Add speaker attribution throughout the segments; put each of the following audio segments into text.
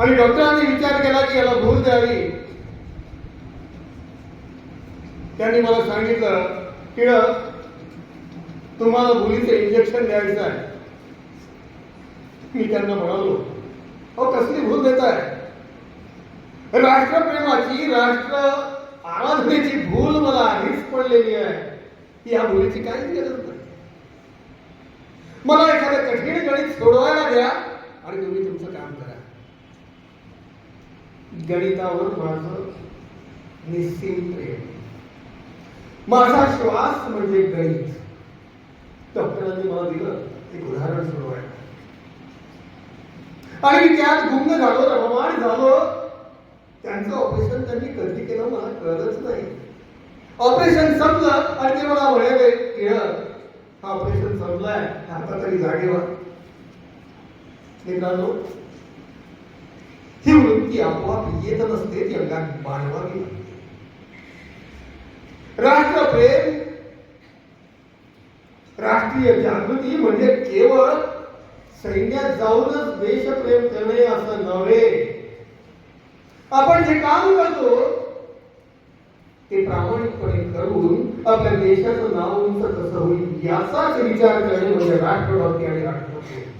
Speaker 1: आणि डॉक्टरांनी विचार केला की याला भूल द्यावी. त्यांनी मला सांगितलं टिळक तुम्हाला भुलीचं इंजेक्शन द्यायचं आहे. मी त्यांना म्हणालो अहो कसली भूल देत आहे राष्ट्रप्रेमाची राष्ट्र आराधनेची भूल मला आधीच पडलेली आहे. या मुलीची काहीच गरज नाही. मला एखादं कठीण गणित सोडवायला द्या आणि तुम्ही तुमचं काम करा. गणितावर माझं निश्चिम प्रेम. माझा श्वास म्हणजे गणित. डॉक्टरांनी मला दिलं एक उदाहरण सोडवायला आणि मी त्यात गुंग झालो रममाण झालो. त्यांचं ऑपरेशन त्यांनी कधी केलं मला कळलंच नाही. ऑपरेशन संपलं आणि ते मला म्हणाले टिळक हा ऑपरेशन संपलाय आता तरी जागे व्हा मित्रांनो ही ती आपोआप येत नसते ती अंगात बाळवावी लागते. राष्ट्रप्रेम राष्ट्रीय जागृती म्हणजे केवळ सैन्यात जाऊनच देशप्रेम करणे असं नव्हे. आपण जे काम करतो ते प्रामाणिकपणे करून आपल्या देशाचं नाव उंच कसं होईल याचाच विचार करणे म्हणजे राष्ट्रभक्ती आणि राष्ट्रप्रेम.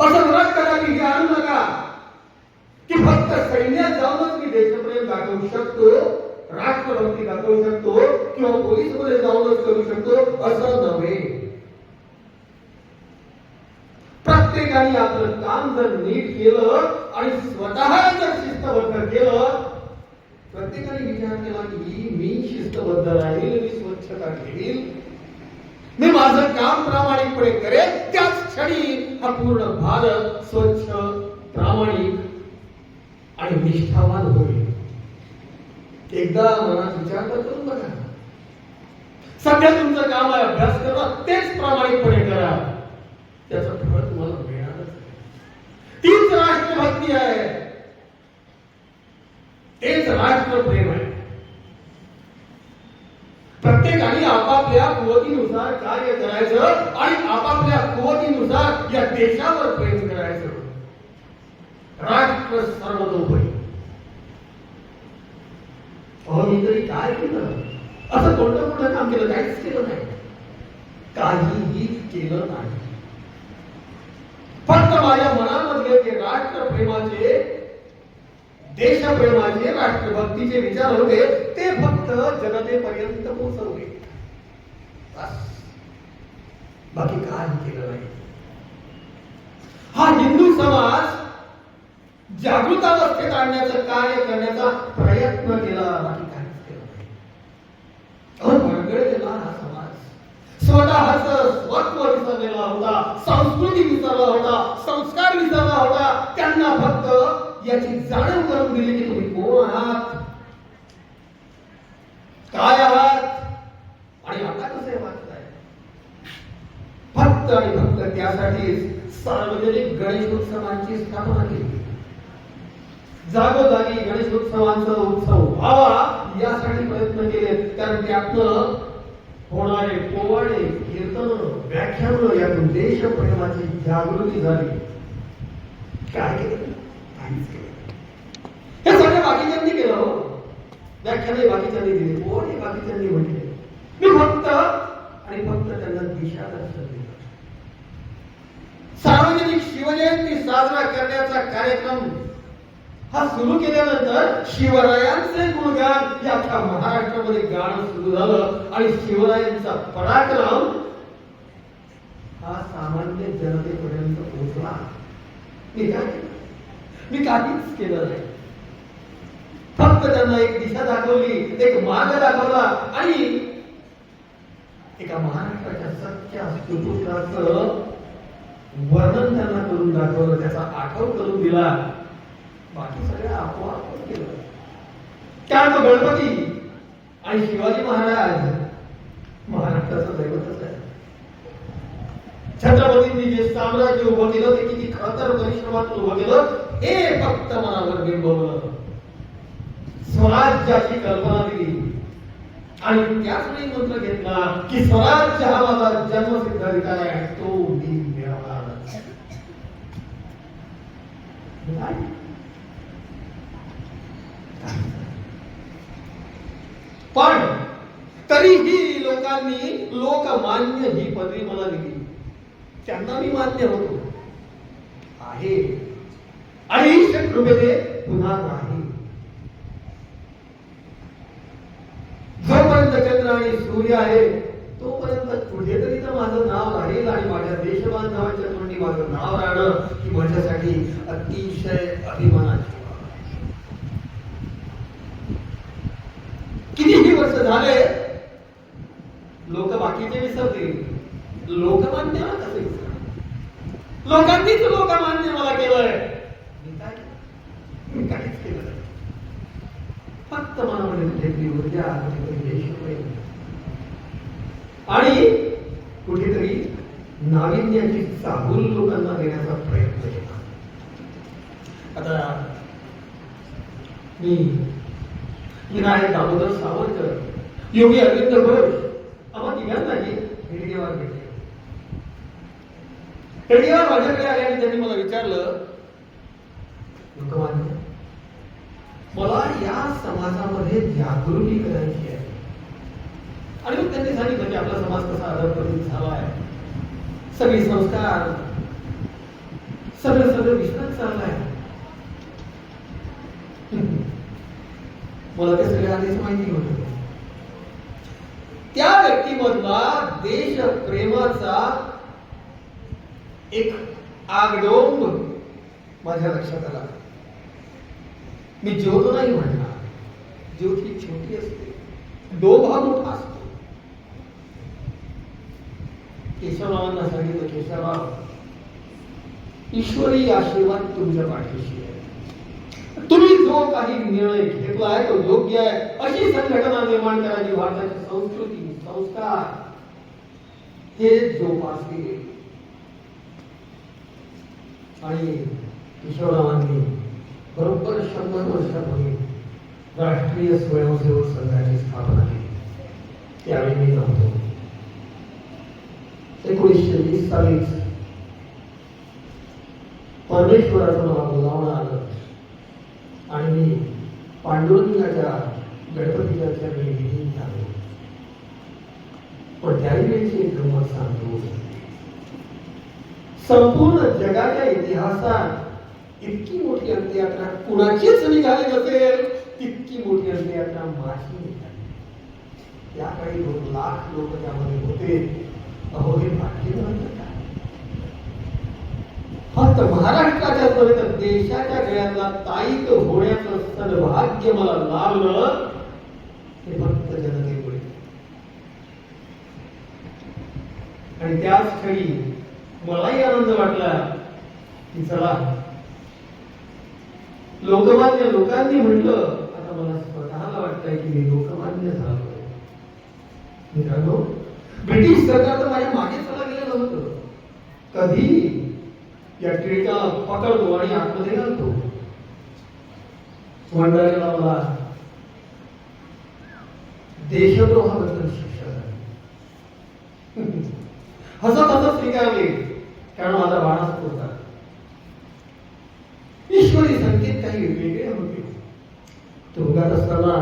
Speaker 1: असं व्रत करा की हे आणू नका. की फक्त सैन्यात जाऊनच मी देशप्रेम दाखवू शकतो राष्ट्रभक्ती दाखवू शकतो किंवा पोलीसमध्ये जाऊनच करू शकतो असं नव्हे. प्रत्येकाने आपलं काम जर नीट केलं आणि स्वतः जर शिस्तबद्ध केलं प्रत्येकाने विचार केला की मी शिस्तबद्ध राहील मी स्वच्छता घेईल मी माझं काम प्रामाणिकपणे करेल त्याच क्षणी हा पूर्ण भारत स्वच्छ प्रामाणिक आणि निष्ठावान होईल. एकदा मनात विचार करून बघा. सध्या तुमचं काम आहे अभ्यास करा तेच प्रामाणिकपणे करा. त्याचं फळ तुम्हाला मिळणारच तीच राष्ट्रभक्ती आहे. तेच राष्ट्रप्रेम आहे. प्रत्येकाने आपापल्या कुवतीनुसार कार्य करायचं आणि आपापल्या कुवतीनुसार या देशावर प्रेम करायचं. राष्ट्र सर्वतोपरी. अहो मी तरी काय केलं? असं कोणतं मोठं काम केलं? काहीच केलं नाही. काहीही केलं नाही. फक्त माझ्या मनामधले ते राष्ट्रप्रेमाचे देशप्रेमाचे राष्ट्रभक्तीचे विचार होते ते फक्त जनतेपर्यंत पोहोचवले. बाकी काय केलं नाही. हा हिंदू समाज जागृतावस्थेत आणण्याचं कार्य करण्याचा प्रयत्न केला बाकी काहीच केलं भरगळलेला हा समाज स्वतःच स्वत्व विसरलेला होता संस्कृती विसरला होता संस्कार विसरला होता त्यांना फक्त याची जाणीव करून दिली की तुम्ही कोण आहात? काय आहात? आणि आता कसे वाचताय फक्त आणि फक्त त्यासाठीच सार्वजनिक गणेश उत्सवांची स्थापना केली. जागोजागी गणेश उत्सवांचा उत्सव व्हावा यासाठी प्रयत्न केले. कारण त्यातनं होणारे पोवाडे कीर्तन व्याख्यान यातून देशप्रेमाची जागृती झाली. काय केलं? काहीच केलं हे सगळं बाकीच्यांनी केलं हो. व्याख्याने बाकीच्यांनी दिली पोवाडे बाकीच्यांनी म्हटले. मी फक्त आणि फक्त त्यांना दिशा दर्शन दिलं. सार्वजनिक शिवजयंती साजरा करण्याचा कार्यक्रम हा सुरू केल्यानंतर शिवरायांचे गुणगान अख्ख्या महाराष्ट्रामध्ये गाणं सुरू झालं आणि शिवरायांचा पराक्रम हा सामान्य जनतेपर्यंत पोहोचला. मी काय केलं? मी काहीच केलं नाही. फक्त त्यांना एक दिशा दाखवली एक मार्ग दाखवला आणि एका महाराष्ट्राच्या सत्य सुपुत्राचं वर्णन त्यांना करून दाखवलं त्याचा आठव करून दिला. बाकी सगळं आपोआप केलं काय गणपती आणि शिवाजी महाराज महाराष्ट्राचं दैवतच आहे. छत्रपतींनी जे साम्राज्य उभं केलं ते किती खतर परिश्रमातून उभं केलं हे फक्त मनावर बिंबवलं. स्वराज्याची कल्पना दिली. आणि त्याच वेळी मंत्र घेतला की स्वराज्य हा माझा जन्मसिद्ध अधिकार आहे तो मी मिळवणार. पण तरीही लोकांनी लोकमान्य ही पदवी मला दिली. त्यांना मी मान्य होतो. आहे. आणि कृपेने पुन्हा नाही. जोपर्यंत चंद्र आणि सूर्य आहे तोपर्यंत कुठेतरी तर माझं नाव राहील आणि माझ्या देशबांधवांच्या तोंडी माझं नाव राहणं ही माझ्यासाठी अतिशय अभिमानाची झाले. लोक बाकीचे विसरतील लोकमान्याला कसे विसरणार? लोकांनीच लोकमान्य मला केलंय. मी काय मी काहीच केलं फक्त मनामध्ये कुठेतरी ऊर्जा आणि कुठेतरी नाविन्याची चाहूल लोकांना देण्याचा प्रयत्न केला. आता मी विनायक दामोदर सावरकर योगी अरविंद घोष आम्हा तिघांनाही हेडगेवार भेटले. हेडगेवार माझ्याकडे आले आणि त्यांनी मला विचारलं लोकमान्य मला या समाजामध्ये जागृती करायची आहे. आणि मग त्यांनी सांगितलं की आपला समाज कसा अधपतित झाला आहे. सगळे संस्कार सगळं सगळं विश्रांत चाललाय मला ते सगळ्या आधीच माहिती होतं त्या व्यक्तीमधला देशप्रेमाचा एक आगडोंब माझ्या लक्षात आला? मी ज्योत नाही म्हणणार. ज्योत ही छोटी असते. डोभा मोठा असतो. केशवरावांना सांगितलं, केशवराव, ईश्वरी आशीर्वाद तुमच्या पाठीशी आहे. तुम्ही जो काही निर्णय घेतलाय तो योग्य आहे. अशी संघटना निर्माण करायची भारताची संस्कृती. संस्कार हे जोपासले गेले. आणि किशोररावांनी बरोबर शंभर वर्षापूर्वी राष्ट्रीय स्वयंसेवक संघाची स्थापना केली. त्यावेळी मी नव्हतो. एकोणीसशे वीस साली परमेश्वराचं मला बोलावणं आलं. आणि मी पांडुरंगाच्या गणपतीच्या चरणी विलीन झालो. पण त्यावेळेची एक गंमत सांगतो. संपूर्ण जगाच्या इतिहासात इतकी मोठी अंत्ययात्रा कुणाचीच निघाली नसेल तितकी मोठी अंत्ययात्रा माझी निघाली त्याकाळी दोन लाख लोक त्यामध्ये होते. अहो हे भाग्य काय? फक्त महाराष्ट्राच्या नव्हे तर देशाच्या गळ्यातला ताईक होण्याचं सद्भाग्य मला लाभलं हे फक्त जनते आणि त्याच क्षणी मलाही आनंद वाटला की चला. लोकमान्य लोकांनी म्हटलं आता मला स्वतःला वाटतंय की मी लोकमान्य झालो. मित्रांनो ब्रिटिश सरकार तर माझ्या मागे चला गेलं नव्हतं कधी? या टिळकाला पकडतो आणि आतमध्ये घालतो. मंडळाला मला देशद्रोहाबद्दल शिक्षा झाली हसत हसत स्वीकारले कारण माझा बाणाच होता ईश्वरी संकेत काही वेगळे होते. तुरुंगात असताना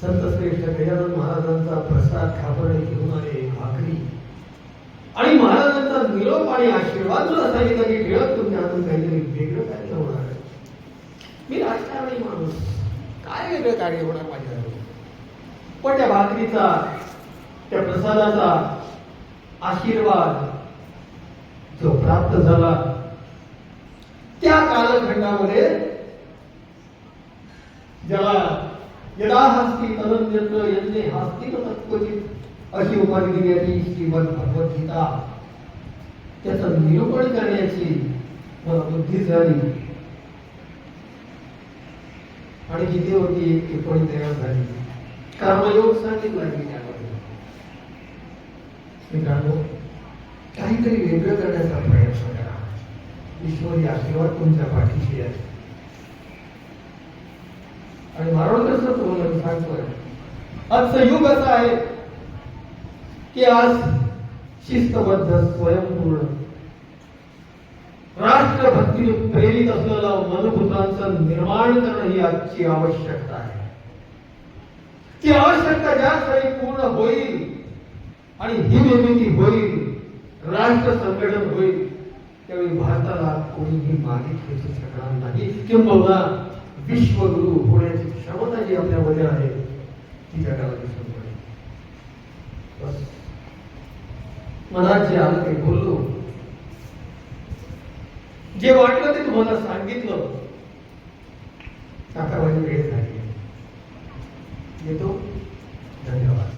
Speaker 1: संत श्रेष्ठ गजानन महाराजांचा प्रसाद खापडे घेऊन आले भाकरी. आणि महाराजांचा निरोप आणि आशीर्वाद तुला सांगितलं की टिळक तुमच्या हातून काहीतरी वेगळं कार्य होणार आहे. मी राजकारणी माणूस. काय वेगळं कार्य होणार माझ्या पण त्या भाकरीचा त्या प्रसादाचा आशीर्वाद जो प्राप्त झाला. त्या कालखंडामध्ये ज्याला यदा हस्ती तदन्यत्र यज्ञे हस्ती तत्वचित अशी उपाधी दिल्याची श्रीमद भगवद्गीता त्याचं निरूपण करण्याची मला बुद्धी झाली. आणि गीतेवरती एक टिप्पणी तयार झाली. कर्मयोग सांगितला की मित्रांनो काहीतरी वेगळं करण्याचा प्रयत्न करा. ईश्वरी आशीर्वाद तुमच्या पाठीशी आहे. आणि मारोडकर सर सांगतोय आजचं युग असं आहे की आज शिस्तबद्ध स्वयंपूर्ण राष्ट्र राष्ट्रभक्तीने प्रेरित असलेल्या मनपुत्रांचं निर्माण करणं ही आजची आवश्यकता आहे. ती आवश्यकता ज्या पूर्ण होईल आणि ही निर्मिती होईल राष्ट्र संघटन होईल त्यावेळी भारताला कोणीही मागे खेचू शकणार नाही किंबहुना विश्वगुरु होण्याची क्षमता जी आपल्यामध्ये आहे ती जगाला दिसून पडेल बस. मनात जे आलं ते बोललो. जे वाटलं ते तुम्हाला सांगितलं. आता माझी वेळ झाली. येतो. धन्यवाद.